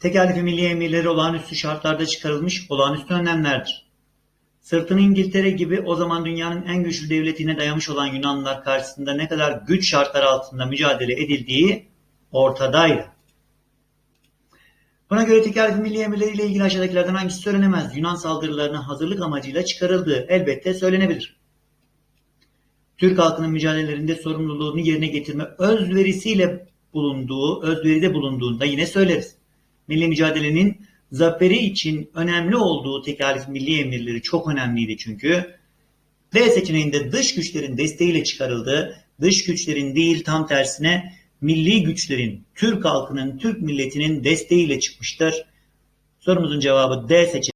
Tekerlefi milli emirleri olağanüstü şartlarda çıkarılmış olağanüstü önlemlerdir. Sırtını İngiltere gibi o zaman dünyanın en güçlü devletine dayamış olan Yunanlılar karşısında ne kadar güç şartları altında mücadele edildiği ortadaydı. Buna göre tekerlefi milli emirleri ile ilgili aşağıdakilerden hangisi söylenemez? Yunan saldırılarına hazırlık amacıyla çıkarıldığı elbette söylenebilir. Türk halkının mücadelelerinde sorumluluğunu yerine getirme özverisiyle bulunduğu, özveride bulunduğunda yine söyleriz. Milli mücadelenin zaferi için önemli olduğu tekalif milli emirleri çok önemliydi çünkü. D seçeneğinde dış güçlerin desteğiyle çıkarıldı. Dış güçlerin değil tam tersine milli güçlerin, Türk halkının, Türk milletinin desteğiyle çıkmıştır. Sorumuzun cevabı D seçeneği.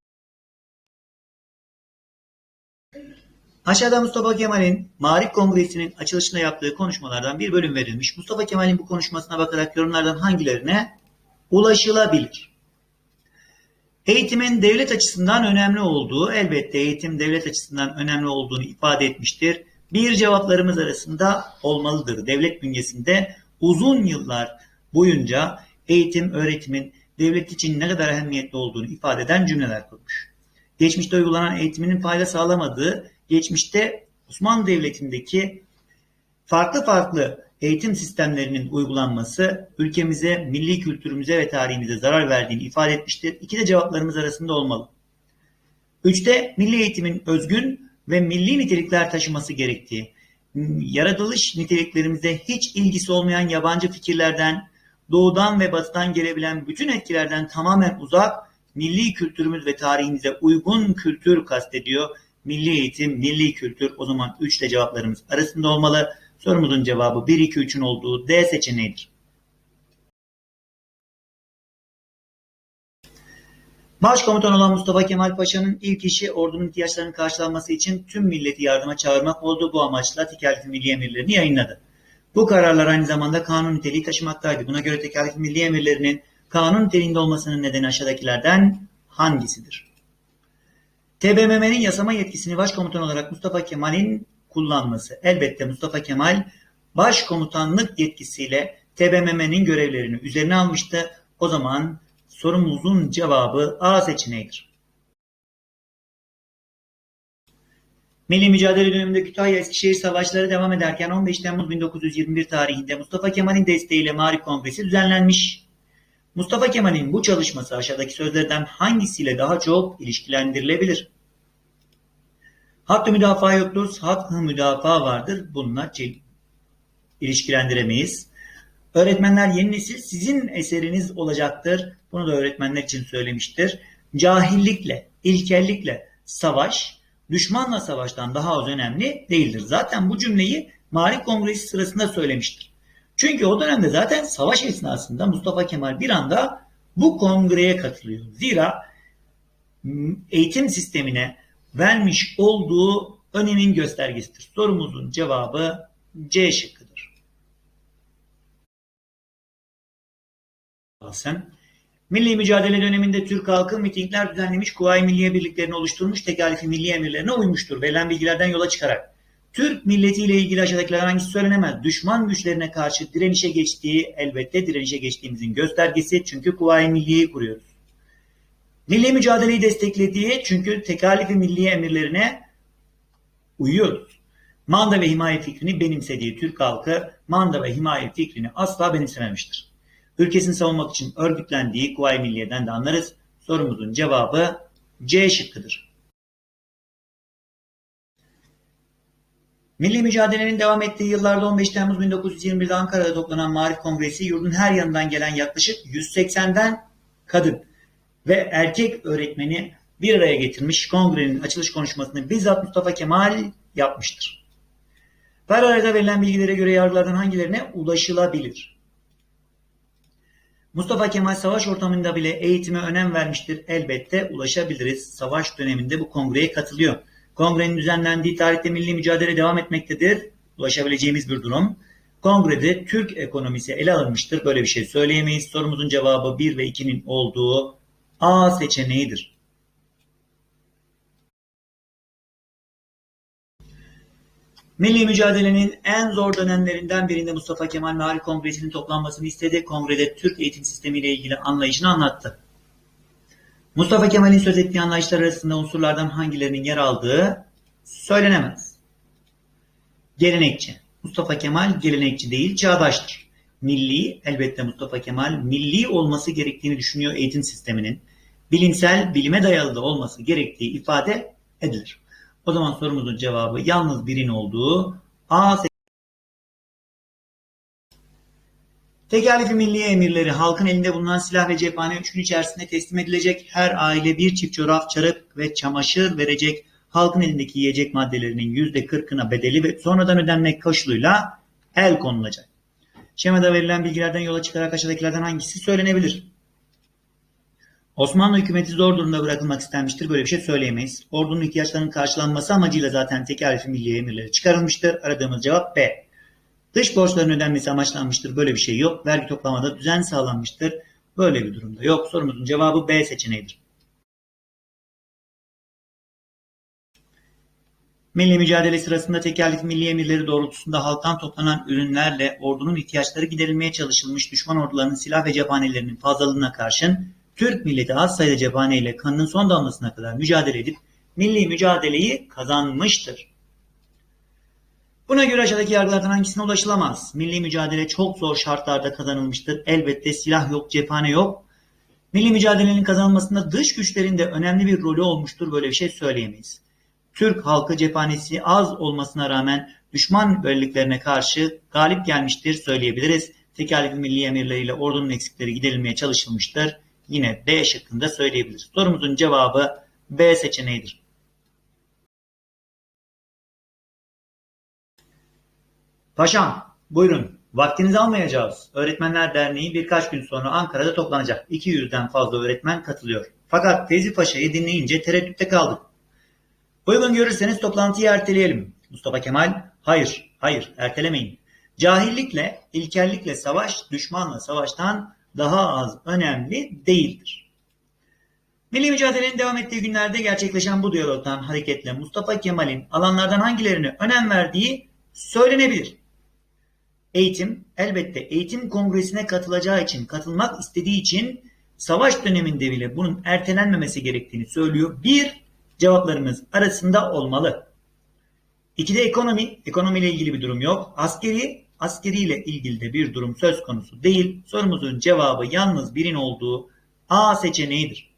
Aşağıda Mustafa Kemal'in Marif Kongresi'nin açılışında yaptığı konuşmalardan bir bölüm verilmiş. Mustafa Kemal'in bu konuşmasına bakarak yorumlardan hangilerine ulaşılabilir? Eğitimin devlet açısından önemli olduğu, elbette eğitim devlet açısından önemli olduğunu ifade etmiştir. Bir cevaplarımız arasında olmalıdır. Devlet bünyesinde uzun yıllar boyunca eğitim, öğretimin devlet için ne kadar ehemmiyetli olduğunu ifade eden cümleler kurmuş. Geçmişte uygulanan eğitiminin fayda sağlamadığı, geçmişte Osmanlı Devleti'ndeki farklı farklı eğitim sistemlerinin uygulanması ülkemize, milli kültürümüze ve tarihimize zarar verdiğini ifade etmiştir. İki de cevaplarımız arasında olmalı. Üçte milli eğitimin özgün ve milli nitelikler taşıması gerektiği, yaratılış niteliklerimize hiç ilgisi olmayan yabancı fikirlerden, doğudan ve batıdan gelebilen bütün etkilerden tamamen uzak, milli kültürümüz ve tarihimize uygun kültür kastediyor. Milli eğitim, milli kültür o zaman 3 de cevaplarımız arasında olmalı. Sorumuzun cevabı 1, 2, 3'ün olduğu D seçeneğidir. Başkomutan olan Mustafa Kemal Paşa'nın ilk işi ordunun ihtiyaçlarının karşılanması için tüm milleti yardıma çağırmak oldu. Bu amaçla tekerlefi milli emirlerini yayınladı. Bu kararlar aynı zamanda kanun niteliği taşımaktaydı. Buna göre tekerlefi milli emirlerinin kanun niteliğinde olmasının nedeni aşağıdakilerden hangisidir? TBMM'nin yasama yetkisini başkomutan olarak Mustafa Kemal'in kullanması. Elbette Mustafa Kemal başkomutanlık yetkisiyle TBMM'nin görevlerini üzerine almıştı. O zaman sorumuzun cevabı A seçeneğidir. Milli mücadele döneminde Kütahya Eskişehir savaşları devam ederken 15 Temmuz 1921 tarihinde Mustafa Kemal'in desteğiyle Marif Kongresi düzenlenmiş. Mustafa Kemal'in bu çalışması aşağıdaki sözlerden hangisiyle daha çok ilişkilendirilebilir? Hakkı müdafaa yoktur, hakkı müdafaa vardır. Bununla ilişkilendiremeyiz. Öğretmenler yeni nesil sizin eseriniz olacaktır. Bunu da öğretmenler için söylemiştir. Cahillikle, ilkellikle savaş, düşmanla savaştan daha az önemli değildir. Zaten bu cümleyi Marif Kongresi sırasında söylemiştir. Çünkü o dönemde zaten savaş esnasında Mustafa Kemal bir anda bu kongreye katılıyor. Zira eğitim sistemine vermiş olduğu önemin göstergesidir. Sorumuzun cevabı C şıkkıdır. Sen Milli mücadele döneminde Türk halkı mitingler düzenlemiş, Kuvayi Milliye birliklerini oluşturmuş, tekalifi milli emirlerine uymuştur. Verilen bilgilerden yola çıkarak Türk milletiyle ilgili aşağıdakiler hangisi söylenemez? Düşman güçlerine karşı direnişe geçtiği elbette direnişe geçtiğimizin göstergesi çünkü Kuvayi Milliye'yi kuruyoruz. Milli mücadeleyi desteklediği çünkü tekalifi milli emirlerine uyuyoruz. Manda ve himaye fikrini benimsediği Türk halkı manda ve himaye fikrini asla benimsememiştir. Ülkesini savunmak için örgütlendiği Kuvayi Milliye'den de anlarız. Sorumuzun cevabı C şıkkıdır. Milli mücadelenin devam ettiği yıllarda 15 Temmuz 1921'de Ankara'da toplanan Marif Kongresi yurdun her yanından gelen yaklaşık 180'den kadın ve erkek öğretmeni bir araya getirmiş kongrenin açılış konuşmasını bizzat Mustafa Kemal yapmıştır. Kararda verilen bilgilere göre yargılardan hangilerine ulaşılabilir? Mustafa Kemal savaş ortamında bile eğitime önem vermiştir. Elbette ulaşabiliriz. Savaş döneminde bu kongreye katılıyor. Kongrenin düzenlendiği tarihte milli mücadele devam etmektedir. Ulaşabileceğimiz bir durum. Kongrede Türk ekonomisi ele alınmıştır. Böyle bir şey söyleyemeyiz. Sorumuzun cevabı 1 ve 2'nin olduğu A seçeneğidir. Milli mücadelenin en zor dönemlerinden birinde Mustafa Kemal Mağari Kongresi'nin toplanmasını istedi. Kongrede Türk eğitim sistemiyle ilgili anlayışını anlattı. Mustafa Kemal'in söz ettiği anlayışlar arasında unsurlardan hangilerinin yer aldığı söylenemez. Gelenekçi. Mustafa Kemal gelenekçi değil, çağdaştır. Milli, elbette Mustafa Kemal milli olması gerektiğini düşünüyor eğitim sisteminin. Bilimsel, bilime dayalı da olması gerektiği ifade edilir. O zaman sorumuzun cevabı yalnız birin olduğu A Tekerlefi milliye emirleri halkın elinde bulunan silah ve cephane üç gün içerisinde teslim edilecek. Her aile bir çift çorap, çarık ve çamaşır verecek. Halkın elindeki yiyecek maddelerinin yüzde kırkına bedeli ve sonradan ödenmek koşuluyla el konulacak. Şemada verilen bilgilerden yola çıkarak aşağıdakilerden hangisi söylenebilir? Osmanlı hükümeti zor durumda bırakılmak istenmiştir. Böyle bir şey söyleyemeyiz. Ordunun ihtiyaçlarının karşılanması amacıyla zaten tekerlefi milliye emirleri çıkarılmıştır. Aradığımız cevap B. Dış borçların ödenmesi amaçlanmıştır. Böyle bir şey yok. Vergi toplamada düzen sağlanmıştır. Böyle bir durumda yok. Sorumuzun cevabı B seçeneğidir. Milli mücadele sırasında tekerlekli milli emirleri doğrultusunda halktan toplanan ürünlerle ordunun ihtiyaçları giderilmeye çalışılmış düşman ordularının silah ve cephanelerinin fazlalığına karşın Türk milleti az sayıda cephane ile kanının son damlasına kadar mücadele edip milli mücadeleyi kazanmıştır. Buna göre aşağıdaki yargılardan hangisine ulaşılamaz? Milli mücadele çok zor şartlarda kazanılmıştır. Elbette silah yok, cephane yok. Milli mücadelenin kazanılmasında dış güçlerin de önemli bir rolü olmuştur. Böyle bir şey söyleyemeyiz. Türk halkı cephanesi az olmasına rağmen düşman bölüklerine karşı galip gelmiştir söyleyebiliriz. Tekerlekli milli emirleriyle ordunun eksikleri giderilmeye çalışılmıştır. Yine B şıkkında söyleyebiliriz. Sorumuzun cevabı B seçeneğidir. Paşam, buyurun. Vaktinizi almayacağız. Öğretmenler Derneği birkaç gün sonra Ankara'da toplanacak. 200'den fazla öğretmen katılıyor. Fakat Tevzi Paşa'yı dinleyince tereddütte kaldık. Uygun görürseniz toplantıyı erteleyelim. Mustafa Kemal, hayır, hayır, ertelemeyin. Cahillikle, ilkellikle savaş, düşmanla savaştan daha az önemli değildir. Milli mücadelenin devam ettiği günlerde gerçekleşen bu diyalogdan hareketle Mustafa Kemal'in alanlardan hangilerine önem verdiği söylenebilir. Eğitim, elbette eğitim kongresine katılacağı için, katılmak istediği için savaş döneminde bile bunun ertelenmemesi gerektiğini söylüyor. Bir, cevaplarımız arasında olmalı. İkide ekonomi, ekonomiyle ilgili bir durum yok. Askeri, askeriyle ilgili de bir durum söz konusu değil. Sorumuzun cevabı yalnız birin olduğu A seçeneğidir.